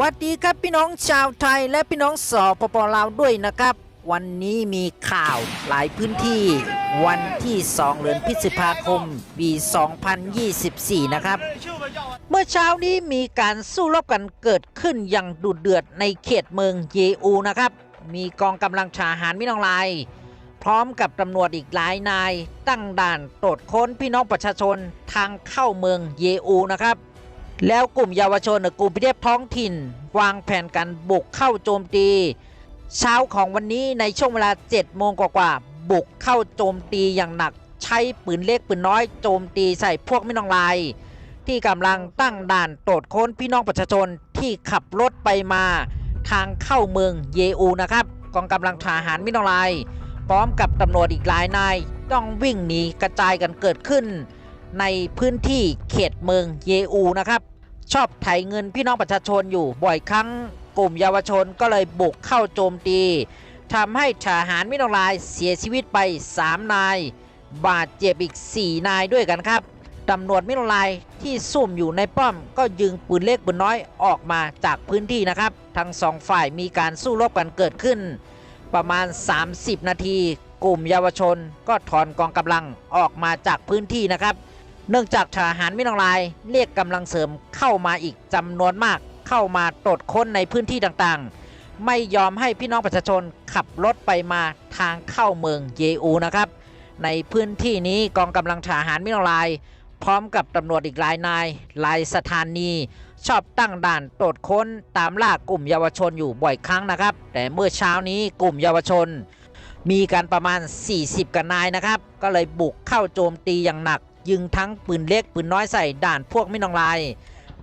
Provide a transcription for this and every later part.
วัสดีครับพี่น้องชาวไทยและพี่น้องสปปลาวด้วยนะครับ วันนี้มีข่าวหลายพื้นที่ วันที่ 2 เดือนพฤษภาคม ปี 2024 นะครับ เมื่อเช้านี้มีการสู้รบกันเกิดขึ้นอย่างดุเดือดในเขตเมืองเยอูนะครับ มีกองกำลังทหารมินองลาย พร้อมกับตำรวจอีกหลายนาย ตั้งด่านตรวจค้นพี่น้องประชาชนทางเข้าเมืองเยอูนะครับ แล้วกลุ่มเยาวชนหรือกลุ่มพิเทพท้องถิ่น วางแผนการบุกเข้าโจมตี เช้าของวันนี้ในช่วงเวลา7โมงกว่าๆบุกเข้าโจมตีอย่างหนัก ใช้ปืนเล็กปืนน้อยโจมตีใส่พวกไม่น้องลาย ที่กำลังตั้งด่านตรวจค้นพี่น้องประชาชนที่ขับรถไปมา ทางเข้าเมืองเยอูนะครับกองกำลังทหารมินองลาย พร้อมกับตำรวจอีกหลายนาย ต้องวิ่งหนีกระจายกันเกิดขึ้น ในพื้นที่เขตเมืองเยอูนะครับ ชอบไถเงินพี่น้องประชาชนอยู่บ่อยครั้งกลุ่มเยาวชนก็เลยบุกเข้าโจมตีทำให้ทหารมินองลายเสียชีวิตไป 3 นาย บาดเจ็บอีก 4 นายด้วยกันครับตำรวจมินองลายที่ซุ่มอยู่ในป้อม ก็ยิงปืนเล็กปืนน้อยออกมาจากพื้นที่นะครับ ทั้งสองฝ่ายมีการสู้รบกันเกิดขึ้น ประมาณ 30 นาที กลุ่มเยาวชนก็ถอนกองกำลังออกมาจากพื้นที่นะครับ เนื่องจากทหารมินองลายเรียกกำลังเสริมเข้ามาอีกจำนวนมากเข้ามาตรวจค้นในพื้นที่ต่างๆ ไม่ยอมให้พี่น้องประชาชนขับรถไปมาทางเข้าเมืองเยอูนะครับ ในพื้นที่นี้กองกำลังทหารมินองลาย พร้อมกับตำรวจอีกหลายนายหลายสถานี ชอบตั้งด่านตรวจค้นตามล่ากลุ่มเยาวชนอยู่บ่อยครั้งนะครับ แต่เมื่อเช้านี้กลุ่มเยาวชนมีการประมาณ 40 กันนายนะครับ ก็เลยบุกเข้าโจมตีอย่างหนัก ยิงทั้งปืนเล็กปืนน้อยใส่ด่านพวกมินองลาย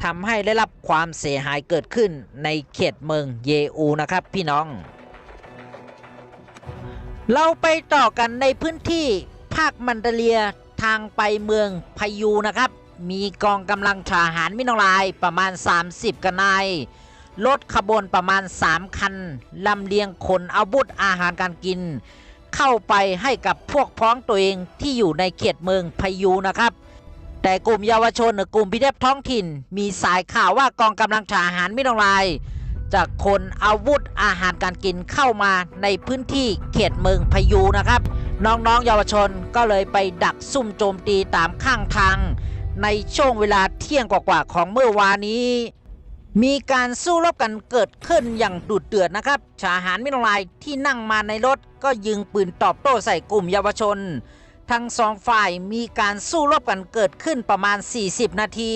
ทำให้ได้รับความเสียหายเกิดขึ้นในเขตเมืองเยอูนะครับพี่น้อง เราไปต่อกันในพื้นที่ภาคมันเดเลียทางไปเมืองพายูนะครับ มีกองกำลังทหารมินองลายประมาณ 30กันนายรถขบวนประมาณ 3 คันลำเลียงขนอาวุธอาหารการกิน เข้าไปให้กับพวกพ้องตัวเองที่อยู่ในเขตเมืองพายุนะครับ แต่กลุ่มเยาวชนหรือกลุ่มพิเทพท้องถิ่น มีสายข่าวว่ากองกำลังทหารไม่ต้องลายจากคนอาวุธอาหารการกินเข้ามาในพื้นที่เขตเมืองพายุนะครับ น้องๆ เยาวชนก็เลยไปดักซุ่มโจมตีตามข้างทางในช่วงเวลาเที่ยงกว่าๆของเมื่อวานนี้ มีการสู้รบกันเกิดขึ้นอย่างดุเดือดนะครับทหารมิตรลายที่นั่งมาในรถ ก็ยิงปืนตอบโต้ใส่กลุ่มเยาวชน ทั้งสองฝ่ายมีการสู้รบกันเกิดขึ้นประมาณ 40 นาที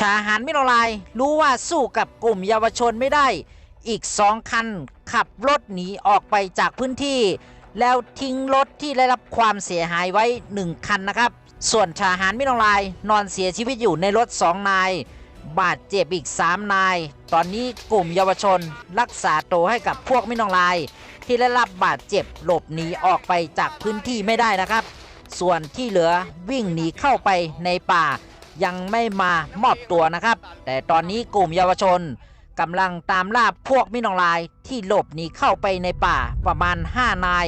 ทหารมิตรลายรู้ว่าสู้กับกลุ่มเยาวชนไม่ได้ อีกสองคันขับรถหนีออกไปจากพื้นที่ แล้วทิ้งรถที่ได้รับความเสียหายไว้หนึ่งคันนะครับ ส่วนทหารมิตรลายนอนเสียชีวิตอยู่ในรถสองนาย บาดเจ็บอีก3นาย ตอนนี้กลุ่มเยาวชน รักษาตัวให้กับพวกไม่นองลาย ที่ได้รับบาดเจ็บหลบหนีออกไปจากพื้นที่ไม่ได้นะครับ ส่วนที่เหลือวิ่งหนีเข้าไปในป่า ยังไม่มามอบตัวนะครับ แต่ตอนนี้กลุ่มเยาวชนกำลังตามล่าพวกมินองลายที่หลบหนีเข้าไปในป่าประมาณ 5 นาย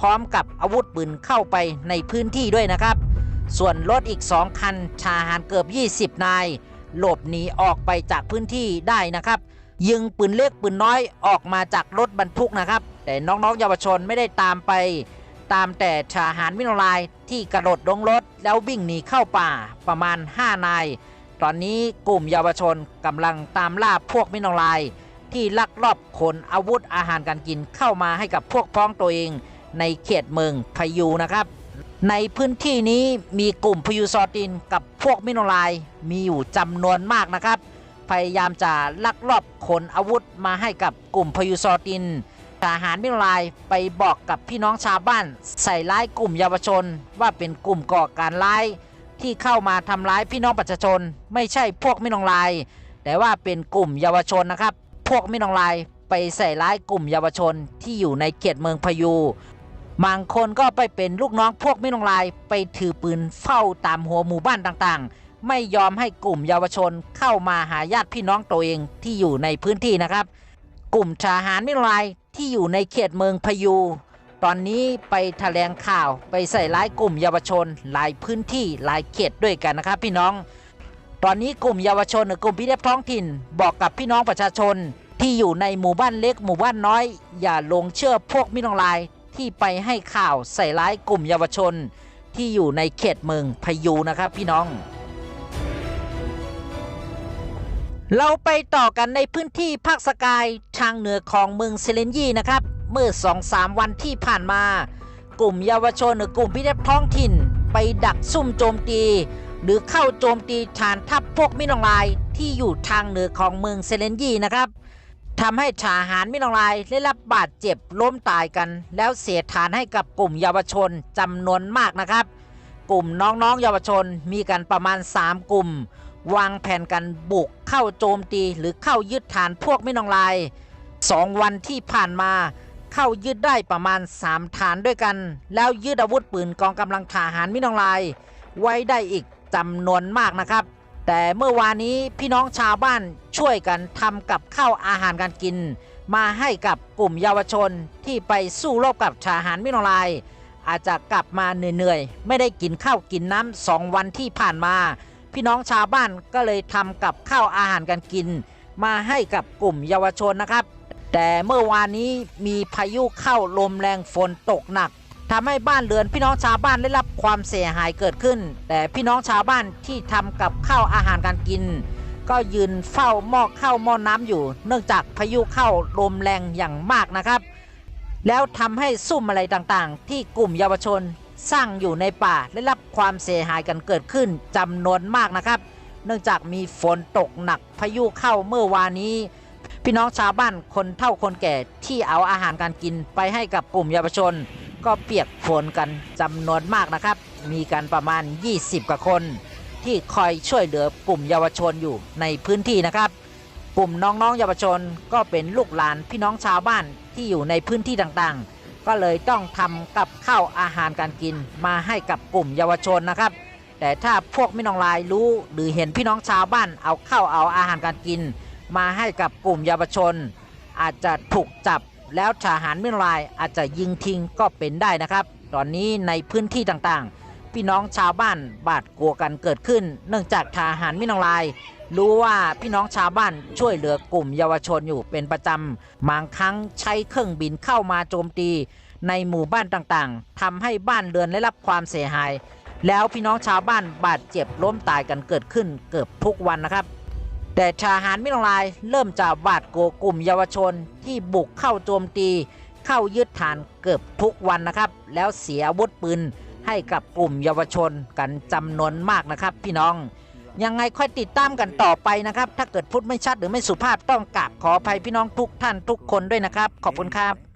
พร้อมกับอาวุธปืนเข้าไปในพื้นที่ด้วยนะครับ ส่วนรถอีก 2 คันทหารเกือบ 20 นาย หลบหนีออกไปจากพื้นที่ได้นะครับ ยิงปืนเล็กปืนน้อยออกมาจากรถบรรทุกนะครับ แต่น้องๆเยาวชนไม่ได้ตามไป ตามแต่ทหารมิโนลายที่กระโดดลงรถแล้ววิ่งหนีเข้าป่าประมาณ 5 นาย ตอนนี้กลุ่มเยาวชนกำลังตามล่าพวกมิโนลาย ที่ลักลอบขนอาวุธอาหารการกินเข้ามาให้กับพวกพ้องตัวเองในเขตเมืองพายุนะครับ ในพื้นที่นี้มีกลุ่มพยูซอตินกับพวกมิโนไลายมีอยู่จำนวนมากนะครับ พยายามจะลักลอบขนอาวุธมาให้กับกลุ่มพยูซอติน ทหารมิลายไปบอกกับพี่น้องชาวบ้าน ใส่ร้ายกลุ่มเยาวชน ว่าเป็นกลุ่มก่อการร้ายที่เข้ามาทำร้ายพี่น้องประชาชน ไม่ใช่พวกมิโนไลาย แต่ว่าเป็นกลุ่มเยาวชนนะครับ พวกมิโนไลายไปใส่ร้ายกลุ่มเยาวชนที่อยู่ในเขตเมืองพายุบางคนก็ไปเป็นลูกน้องพวกม่ลองลายไปถือปืนเฝ้าตามหัวหมู่บ้านต่างๆ ไม่ยอมให้กลุ่มเยาวชนเข้ามาหาญาติพี่น้องตัวเองที่อยู่ในพื้นที่นะครับ กลุ่มทหารไม่ลงายที่อยู่ในเขตเมืองพยุตอนนี้ไปแถลงข่าวไปใส่ร้ายกลุ่มเยาวชน หลายพื้นที่หลายเขตด้วยกันนะครับ พี่น้อง ตอนนี้กลุ่มเยาวชนหรือกลุ่มพิทักษ์ท้องถิ่น บอกกับพี่น้องประชาชน ที่อยู่ในหมู่บ้านเล็กหมู่บ้านน้อย อย่าหลงเชื่อพวกมิตรลายที่ไปให้ข่าวใส่ร้ายกลุ่มเยาวชน ที่อยู่ในเขตเมืองพยุนะครับ พี่น้อง เราไปต่อกันในพื้นที่ภาคสกายทางเหนือของเมืองเซเลนยีนะครับ เมื่อสองสามวันที่ผ่านมา กลุ่มเยาวชนหรือกลุ่มพิทักษ์ท้องถิ่น ไปดักซุ่มโจมตี หรือเข้าโจมตีฐานทัพพวกมินองลายที่อยู่ทางเหนือของเมืองเซเลนยีนะครับทำให้ทหารมินองลายได้รับบาดเจ็บล้มตายกัน แล้วเสียฐานให้กับกลุ่มเยาวชนจำนวนมากนะครับ กลุ่มน้องๆเยาวชนมีกันประมาณ 3 กลุ่ม วางแผนกันบุกเข้าโจมตีหรือเข้ายึดฐานพวกมินองลายสองวันที่ผ่านมาเข้ายึดได้ประมาณ 3 ฐานด้วยกัน แล้วยึดอาวุธปืนกองกำลังทหารมินองลาย ไว้ได้อีกจำนวนมากนะครับ แต่เมื่อวานนี้พี่น้องชาวบ้านช่วยกันทำกับข้าวอาหารการกิน มาให้กับกลุ่มเยาวชนที่ไปสู้รบกับทหารมินองลาย อาจจะกลับมาเหนื่อยๆไม่ได้กินข้าวกินน้ำสองวันที่ผ่านมา พี่น้องชาวบ้านก็เลยทำกับข้าวอาหารการกิน มาให้กับกลุ่มเยาวชนนะครับ แต่เมื่อวานนี้มีพายุเข้าลมแรงฝนตกหนักทำให้บ้านเรือนพี่น้องชาวบ้านได้รับความเสียหายเกิดขึ้น แต่พี่น้องชาวบ้านที่ทำกับข้าวอาหารการกิน ก็ยืนเฝ้าหม้อข้าวหม้อน้ำอยู่ เนื่องจากพายุเข้าลมแรงอย่างมากนะครับ แล้วทำให้ซุ่มอะไรต่างๆ ที่กลุ่มเยาวชน สร้างอยู่ในป่าได้รับความเสียหายกันเกิดขึ้นจำนวนมากนะครับ เนื่องจากมีฝนตกหนักพายุเข้าเมื่อวานนี้ พี่น้องชาวบ้านคนเฒ่าคนแก่ที่เอาอาหารการกินไปให้กับกลุ่มเยาวชน ก็เปียกฝนกันจำนวนมากนะครับ มีกันประมาณ 20 กว่าคน ที่คอยช่วยเหลือกลุ่มเยาวชนอยู่ในพื้นที่นะครับกลุ่มน้องๆเยาวชนก็เป็นลูกหลานพี่น้องชาวบ้านที่อยู่ในพื้นที่ต่างๆ ก็เลยต้องทำกับข้าวอาหารการกินมาให้กับกลุ่มเยาวชนนะครับ แต่ถ้าพวกไม่น้องลายรู้หรือเห็นพี่น้องชาวบ้านเอาข้าวเอาอาหารการกิน มาให้กับกลุ่มเยาวชน อาจจะถูกจับแล้วทหารไม่น้องลายอาจจะยิงทิ้งก็เป็นได้นะครับ ตอนนี้ในพื้นที่ต่างๆ พี่น้องชาวบ้านบาดกลัวกันเกิดขึ้น เนื่องจากทหารไม่น้องลาย รู้ว่าพี่น้องชาวบ้านช่วยเหลือกลุ่มเยาวชนอยู่เป็นประจำบางครั้งใช้เครื่องบินเข้ามาโจมตี ในหมู่บ้านต่างๆทำให้บ้านเรือนได้รับความเสียหาย แล้วพี่น้องชาวบ้านบาดเจ็บล้มตายกันเกิดขึ้นเกือบทุกวันนะครับ แต่ทหารมิลลายเริ่มจะบาดโกกลุ่มเยาวชนที่บุกเข้าโจมตี เข้ายึดฐานเกือบทุกวันนะครับ แล้วเสียอาวุธปืนให้กับกลุ่มเยาวชนกันจำนวนมากนะครับ พี่น้อง ยังไงค่อยติดตามกันต่อไปนะครับ ถ้าเกิดพูดไม่ชัดหรือไม่สุภาพต้องกราบขออภัยพี่น้องทุกท่านทุกคนด้วยนะครับ ขอบคุณครับ